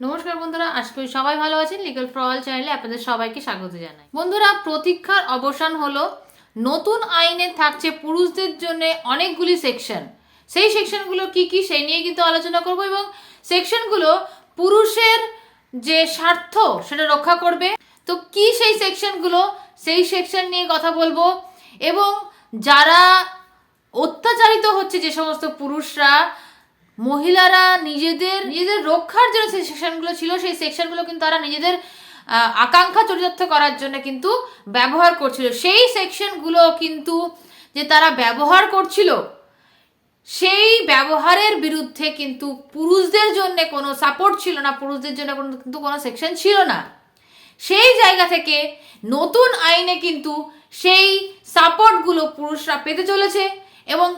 নমস্কার বন্ধুরা, আশা করি সবাই ভালো আছেন। লিগাল ফর অল চ্যানেলে আপনাদের সবাইকে স্বাগত জানাই। বন্ধুরা, প্রতীক্ষার অবসান হলো, নতুন আইনে থাকছে পুরুষদের জন্য অনেকগুলি সেকশন সেই সেকশনগুলো কি কি সেই নিয়ে কিন্তু আলোচনা করব এবং সেকশনগুলো পুরুষের যে স্বার্থ সেটা রক্ষা করবে। তো কি সেই সেকশনগুলো সেই সেকশন নিয়ে কথা বলব এবং যারা অত্যাচারিত হচ্ছে যে সমস্ত পুরুষরা মহিলারা নিজেদের নিজেদের রক্ষার জন্য সেই সেকশনগুলো ছিল, সেই সেকশনগুলো কিন্তু তারা নিজেদের আকাঙ্ক্ষা চরিতার্থ করার জন্য কিন্তু ব্যবহার করছিল। সেই সেকশনগুলো কিন্তু যে তারা ব্যবহার করছিল, সেই ব্যবহারের বিরুদ্ধে কিন্তু পুরুষদের জন্য কোনো সাপোর্ট ছিল না, পুরুষদের জন্য কোনো, কিন্তু কোনো সেকশন ছিল না। সেই জায়গা থেকে নতুন আইনে কিন্তু সেই সাপোর্টগুলো পুরুষরা পেতে চলেছে এবং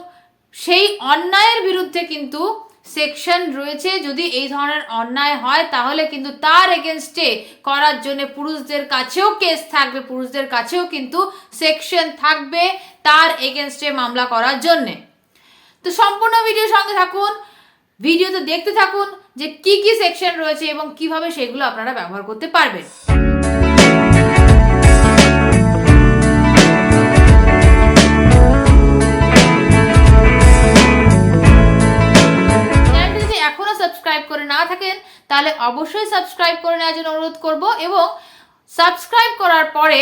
সেই অন্যায়ের বিরুদ্ধে কিন্তু সেকশন রয়েছে। যদি এই ধরনের অন্যায় হয়, তাহলে কিন্তু তার এগেনস্টে করার জন্য পুরুষদের কাছেও কেস থাকবে, পুরুষদের কাছেও কিন্তু সেকশন থাকবে তার এগেনস্টে মামলা করার জন্যে। তো সম্পূর্ণ ভিডিও সঙ্গে থাকুন ভিডিওতে দেখতে থাকুন যে কি কি সেকশন রয়েছে এবং কীভাবে সেগুলো আপনারা ব্যবহার করতে পারবেন। না থাকেন, তাহলে অবশ্যই সাবস্ক্রাইব করে নেওয়ার জন্য অনুরোধ করব এবং সাবস্ক্রাইব করার পরে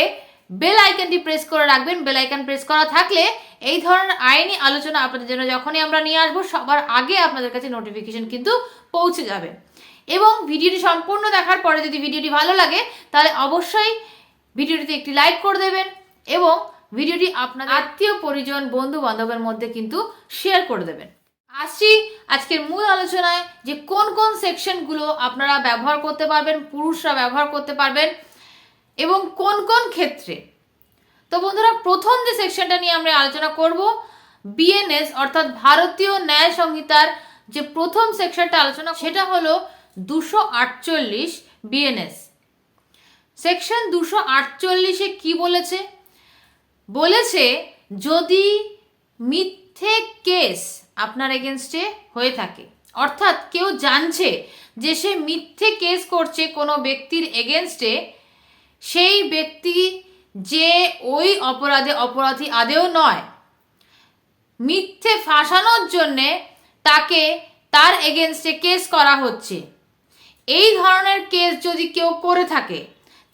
বেল আইকনটি প্রেস করে রাখবেন। বেল আইকন প্রেস করা থাকলে এই ধরনের আইনি আলোচনা আপনাদের জন্য যখনই আমরা নিয়ে আসব, সবার আগে আপনাদের কাছে নোটিফিকেশন কিন্তু পৌঁছে যাবে। এবং ভিডিওটি সম্পূর্ণ দেখার পরে যদি ভিডিওটি ভালো লাগে, তাহলে অবশ্যই ভিডিওটিতে একটি লাইক করে দেবেন এবং ভিডিওটি আপনার আত্মীয় পরিজন বন্ধু বান্ধবের মধ্যে কিন্তু শেয়ার করে দেবেন। আসছি আজকের মূল আলোচনায় যে কোন কোন সেকশনগুলো আপনারা ব্যবহার করতে পারবেন, পুরুষরা ব্যবহার করতে পারবেন এবং কোন কোন ক্ষেত্রে। তো বন্ধুরা, প্রথম যে সেকশনটা নিয়ে আমরা আলোচনা করব বিএনএস অর্থাৎ ভারতীয় ন্যায় সংহিতার যে প্রথম সেকশনটা আলোচনা সেটা হলো দুশো আটচল্লিশ বিএনএস সেকশন দুশো আটচল্লিশে কি বলেছে? বলেছে, যদি মিথ্যে কেস আপনার এগেনস্টে হয়ে থাকে। অর্থাৎ কেউ জানছে যে সে মিথ্যে কেস করছে কোনো ব্যক্তির এগেনস্টে সেই ব্যক্তি যে ওই অপরাধে অপরাধী আদেও নয়। মিথ্যে ফাঁসানোর জন্যে তাকে তার এগেনস্টে কেস করা হচ্ছে। এই ধরনের কেস যদি কেউ করে থাকে,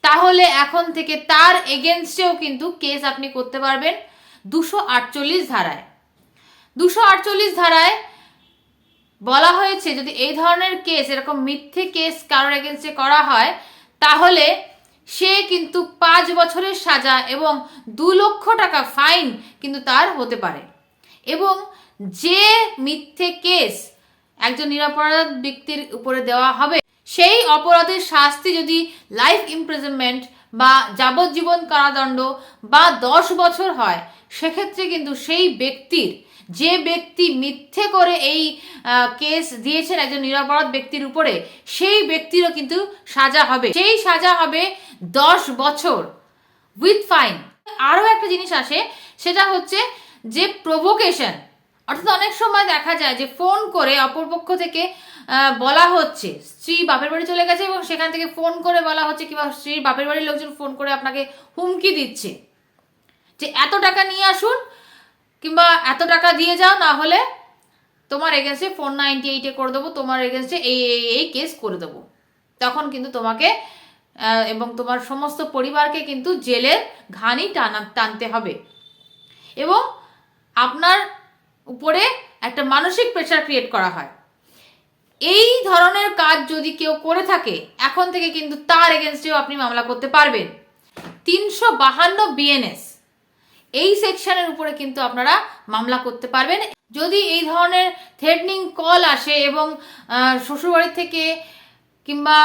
তাহলে এখন থেকে তার এগেনস্টেও কিন্তু কেস আপনি করতে পারবেন দুশো আটচল্লিশ ধারায়। দুশো আটচল্লিশ ধারায় বলা হয়েছে, যদি এই ধরনের কেস, এরকম মিথ্যে কেস কারোর এগেনস্টে করা হয়, তাহলে সে কিন্তু পাঁচ বছরের সাজা এবং দু লক্ষ টাকা ফাইন কিন্তু তার হতে পারে। এবং যে মিথ্যে কেস একজন নিরাপরাধ ব্যক্তির উপরে দেওয়া হবে, সেই অপরাধের শাস্তি যদি লাইফ ইমপ্রিজনমেন্ট বা যাবজ্জীবন কারাদণ্ড বা দশ বছর হয়, সেক্ষেত্রে কিন্তু সেই ব্যক্তির যে ব্যক্তি মিথ্যে করে এই কেস দিয়েছেন একজন নিরাপরাধ ব্যক্তির উপরে, সেই ব্যক্তিরও কিন্তু সাজা হবে। সেই সাজা হবে দশ বছর উইথ ফাইন আরও একটা জিনিস আসে, সেটা হচ্ছে যে প্রভোকেশন অর্থাৎ অনেক সময় দেখা যায় যে ফোন করে অপরপক্ষ থেকে বলা হচ্ছে, স্ত্রী বাপের বাড়ি চলে গেছে এবং সেখান থেকে ফোন করে বলা হচ্ছে কিংবা স্ত্রীর বাপের বাড়ির লোকজন ফোন করে আপনাকে হুমকি দিচ্ছে। যে এত টাকা নিয়ে আসুন কিংবা এত টাকা দিয়ে যাও, না হলে তোমার এগেনস্টে ফোর নাইনটি এইটে করে দেবো, তোমার এগেনস্টে এই এই কেস করে দেবো। তখন কিন্তু তোমাকে এবং তোমার সমস্ত পরিবারকে কিন্তু জেলের ঘানি টানা, টানতে হবে। এবং আপনার উপরে একটা মানসিক প্রেশার ক্রিয়েট করা হয়। এই ধরনের কাজ যদি কেউ করে থাকে, এখন থেকে কিন্তু তার এগেনস্টেও আপনি মামলা করতে পারবেন। তিনশো বাহান্ন বিএনএস এই সেকশনের উপরে কিন্তু আপনারা মামলা করতে পারবেন। যদি এই ধরনের থ্রেটনিং কল আসে এবং আহ, শ্বশুরবাড়ি থেকে কিংবা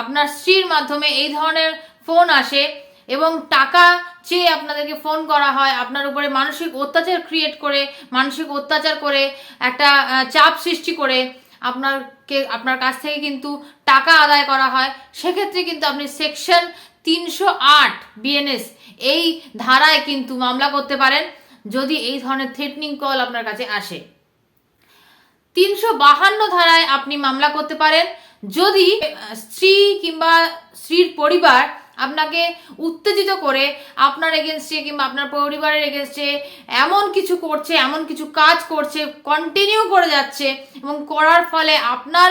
আপনার স্ত্রীর মাধ্যমে এই ধরনের ফোন আসে এবং টাকা চেয়ে আপনাদেরকে ফোন করা হয় আপনার উপরে মানসিক অত্যাচার ক্রিয়েট করে মানসিক অত্যাচার করে একটা চাপ সৃষ্টি করে আপনারকে আপনার কাছ থেকে কিন্তু টাকা আদায় করা হয় সেক্ষেত্রে কিন্তু আপনি সেকশন তিনশো আট বিএনএস এই ধারায় কিন্তু মামলা করতে পারেন যদি এই ধরনের থ্রেটনিং কল আপনার কাছে আসে। তিনশো বাহান্ন ধারায় আপনি মামলা করতে পারেন যদি স্ত্রী কিংবা স্ত্রীর পরিবার আপনাকে উত্তেজিত করে আপনার এগেনস্টে কিংবা আপনার পরিবারের এগেনস্টে এমন কিছু করছে, এমন কিছু কাজ করছে কন্টিনিউ করে যাচ্ছে এবং করার ফলে আপনার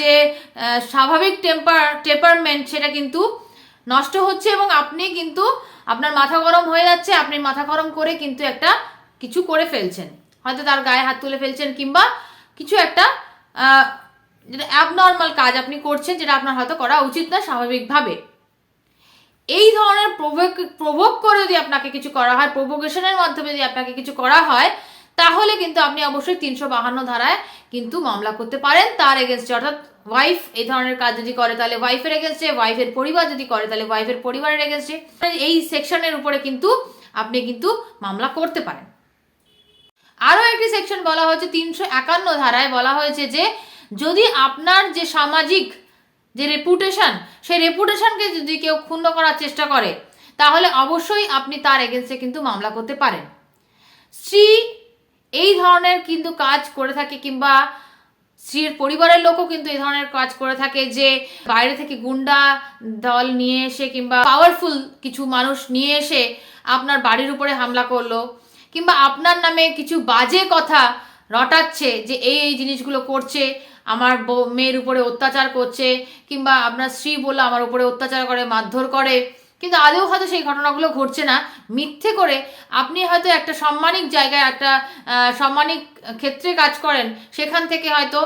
যে স্বাভাবিক টেম্পার টেম্পারমেন্ট সেটা কিন্তু নষ্ট হচ্ছে এবং আপনি কিন্তু আপনার মাথা গরম হয়ে যাচ্ছে, আপনি মাথা গরম করে কিন্তু একটা কিছু করে ফেলছেন। হয়তো তার গায়ে হাত তুলে ফেলছেন কিংবা কিছু একটা যেটা অ্যাবনর্মাল কাজ আপনি করছেন, যেটা আপনার হয়তো করা উচিত না স্বাভাবিকভাবে। এই ধরনের প্রভোক প্রভোগ করে যদি আপনাকে কিছু করা হয় প্রভোকেশনের মাধ্যমে যদি আপনাকে কিছু করা হয় তাহলে কিন্তু আপনি অবশ্যই তিনশো বাহান্ন ধারায় কিন্তু মামলা করতে পারেন। তার এগেনস্টে অর্থাৎ ওয়াইফ এই ধরনের কাজ যদি করে, তাহলে ওয়াইফের এগেনস্টে ওয়াইফের পরিবার যদি করে, তাহলে ওয়াইফের পরিবারের এগেনস্টে এই সেকশনের উপরে কিন্তু আপনি কিন্তু মামলা করতে পারেন। আরও একটি সেকশন বলা হয়েছে, তিনশো একান্ন ধারায় বলা হয়েছে যে, যদি আপনার যে সামাজিক যে রেপুটেশন সেই রেপুটেশনকে যদি কেউ ক্ষুণ্ণ করার চেষ্টা করে, তাহলে অবশ্যই আপনি তার এগেনস্টে কিন্তু মামলা করতে পারেন। স্ত্রী এই ধরনের কিন্তু কাজ করে থাকে কিংবা স্ত্রীর পরিবারের লোকও কিন্তু এই ধরনের কাজ করে থাকে যে বাইরে থেকে গুন্ডা দল নিয়ে এসে কিংবা পাওয়ারফুল কিছু মানুষ নিয়ে এসে আপনার বাড়ির উপরে হামলা করল কিংবা আপনার নামে কিছু বাজে কথা রটাচ্ছে যে এই এই জিনিসগুলো করছে, আমার মেয়ের উপরে অত্যাচার করছে কিংবা আপনার স্ত্রী বলল আমার উপরে অত্যাচার করে, মারধর করে। কিন্তু আদৌ হয়তো সেই ঘটনাগুলো ঘটছে না। মিথ্যে করে আপনি হয়তো একটা সম্মানিক জায়গায় একটা সম্মানিক ক্ষেত্রে কাজ করেন, সেখান থেকে হয়তো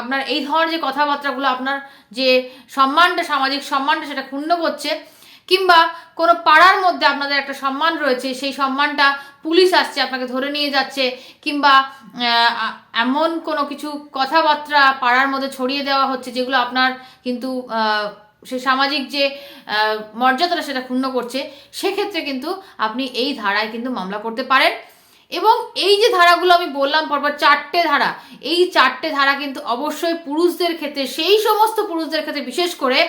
আপনার এই ধরনের যে কথাবার্তাগুলো, আপনার যে সম্মানটা, সামাজিক সম্মানটা, সেটা ক্ষুণ্ণ করছে, কিংবা কোনো পাড়ার মধ্যে আপনাদের একটা সম্মান রয়েছে, সেই সম্মানটা পুলিশ আসছে, আপনাকে ধরে নিয়ে যাচ্ছে, কিংবা এমন কোনো কিছু কথাবার্তা পাড়ার মধ্যে ছড়িয়ে দেওয়া হচ্ছে, যেগুলো আপনার কিন্তু সেই সামাজিক যে মর্যাদাটা সেটা ক্ষুণ্ণ করছে, সেক্ষেত্রে কিন্তু আপনি এই ধারায় কিন্তু মামলা করতে পারেন। এবং এই যে ধারাগুলো আমি বললাম, পরপর চারটে ধারা, এই চারটে ধারা কিন্তু অবশ্যই পুরুষদের ক্ষেত্রে, সেই সমস্ত পুরুষদের ক্ষেত্রে বিশেষ করে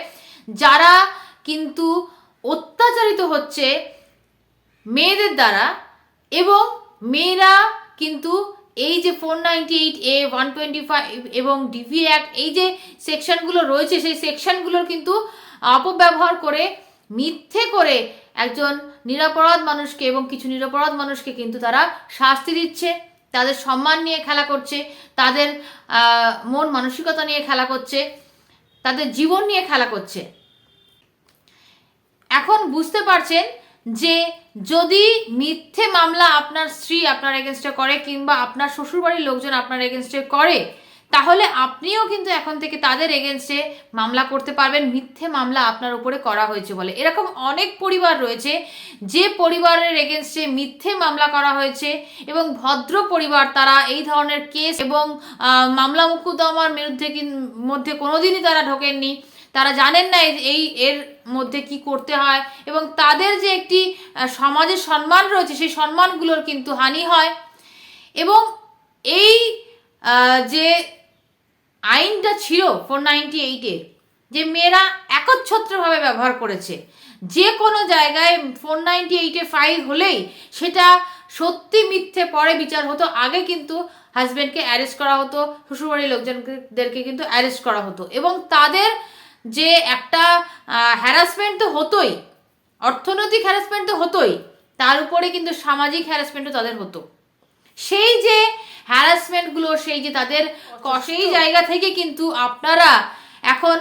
যারা কিন্তু অত্যাচারিত হচ্ছে, মেয়েদের দ্বারা এবং মেয়েরা কিন্তু এই যে four ninety eight A one twenty five এবং ডিভি অ্যাক্ট এই যে সেকশনগুলো রয়েছে, সেই সেকশনগুলোর কিন্তু অপব্যবহার করে, মিথ্যে করে একজন নিরপরাধ মানুষকে এবং কিছু নিরপরাধ মানুষকে কিন্তু তারা শাস্তি দিচ্ছে, তাদের সম্মান নিয়ে খেলা করছে, তাদের মন মানসিকতা নিয়ে খেলা করছে, তাদের জীবন নিয়ে খেলা করছে। এখন বুঝতে পারছেন যে যদি মিথ্যে মামলা আপনার স্ত্রী আপনার এগেনস্টে করে কিংবা আপনার শ্বশুরবাড়ির লোকজন আপনার এগেনস্টে করে, তাহলে আপনিও কিন্তু এখন থেকে তাদের এগেনস্টে মামলা করতে পারবেন। মিথ্যে মামলা আপনার উপরে করা হয়েছে বলে। এরকম অনেক পরিবার রয়েছে, যে পরিবারের এগেনস্টে মিথ্যে মামলা করা হয়েছে এবং ভদ্র পরিবার, তারা এই ধরনের কেস এবং মামলা মুকুদমার বিরুদ্ধে মধ্যে কোনোদিনই তারা ঢোকেননি। তারা জানেন না এই- এর মধ্যে কি করতে হয় এবং তাদের যে একটি সমাজের সম্মান রয়েছে, সেই সম্মানগুলোর কিন্তু হানি হয়। এবং এই যে আইনটা ছিল ফোর নাইনটি এইটের যে মেয়েরা একচ্ছত্রভাবে ব্যবহার করেছে, যে কোনো জায়গায় ফোর নাইনটি এইটে ফাইল হলেই সেটা সত্যি মিথ্যে পরে বিচার হতো। আগে কিন্তু হাজব্যান্ডকে অ্যারেস্ট করা হতো, শ্বশুরবাড়ির লোকজনদেরকে কিন্তু অ্যারেস্ট করা হতো এবং তাদের যে একটা হ্যারাসমেন্ট তো হতোই অর্থনৈতিক হ্যারাসমেন্ট তো হতোই তার উপরে কিন্তু সামাজিক হ্যারাসমেন্টও তাদের হতো। সেই যে হ্যারাসমেন্টগুলো সেই যে তাদের সেই জায়গা থেকে কিন্তু আপনারা এখন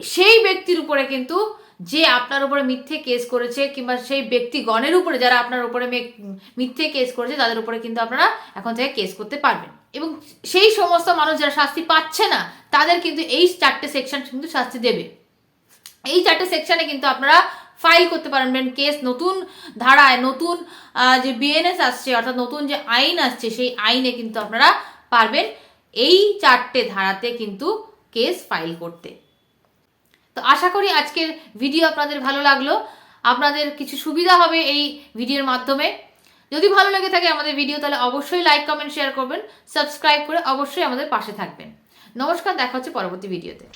সেই ব্যক্তির উপরে কিন্তু যে আপনার উপরে মিথ্যে কেস করেছে কিংবা সেই ব্যক্তিগণের উপরে যারা আপনার উপরে মিথ্যে কেস করেছে, তাদের উপরে কিন্তু আপনারা এখন থেকে কেস করতে পারবেন। এবং সেই সমস্ত মানুষ যারা শাস্তি পাচ্ছে না, তাদের কিন্তু এই চারটে সেকশন কিন্তু শাস্তি দেবে। এই চারটে সেকশনে কিন্তু আপনারা ফাইল করতে পারবেন কেস নতুন ধারায় নতুন যে বিএনএস আসছে, অর্থাৎ নতুন যে আইন আসছে, সেই আইনে কিন্তু আপনারা পারবেন এই চারটে ধারাতে কিন্তু কেস ফাইল করতে। তো আশা করি আজকের ভিডিও আপনাদের ভালো লাগল। আপনাদের কিছু সুবিধা হবে এই ভিডিওর মাধ্যমে। যদি ভালো লেগে থাকে আমাদের ভিডিও তাহলে অবশ্যই লাইক কমেন্ট শেয়ার করবেন। সাবস্ক্রাইব করে অবশ্যই আমাদের পাশে থাকবেন। নমস্কার, দেখা হচ্ছে পরবর্তী ভিডিওতে